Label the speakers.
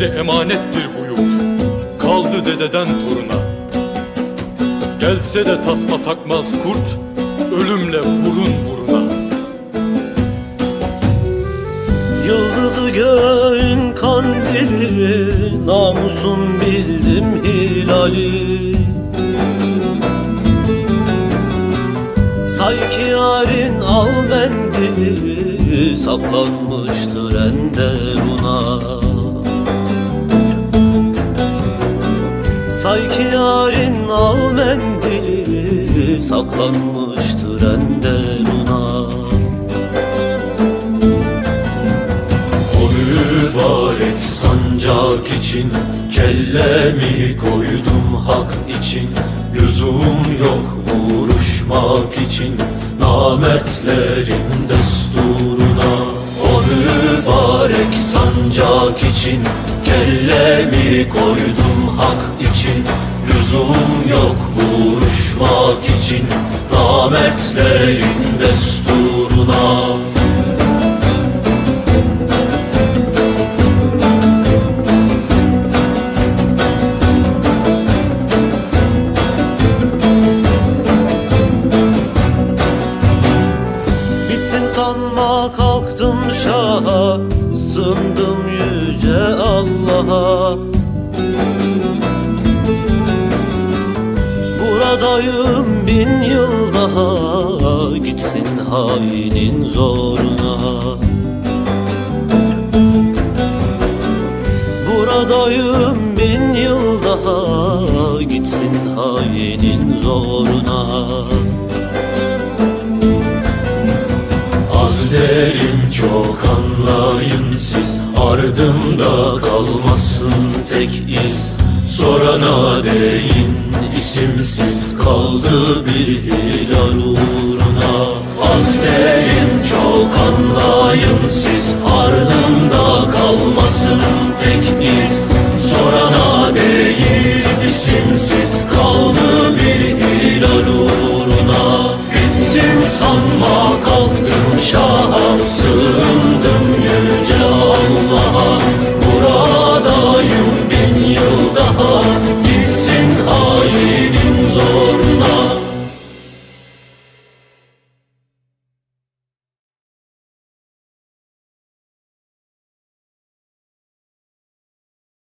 Speaker 1: bize emanettir bu yurt Kaldı dededen toruna. Gelse de tasma takmaz kurt Ölümle burun buruna.
Speaker 2: Yıldızı göğün kandili Namusun bildim hilali. Sanki yarın al mendili Saklanmıştır enderuna yarın al mendili Saklanmıştır enderuna
Speaker 3: O mübarek sancak için Kellemi koydum hak için. Lüzum yok vuruşmak için Namertlerin desturuna. O mübarek sancak için Kellemi koydum hak için Namertlerin desturuna.
Speaker 2: Bittim sanma kalktım şaha Sındım yüce Allah'a Buradayım bin yıl daha Gitsin hainin zoruna. Buradayım bin yıl daha Gitsin hainin zoruna.
Speaker 3: Az derim çok anlayın siz Ardımda kalmasın tek iz. Sorana deyin isimsiz Kaldı bir hilal uğruna. Az çok anlayın siz Ardımda kalmasın tek iz. Sorana deyin isimsiz Kaldı bir hilal uğruna. Bittim sanma kalktım şaha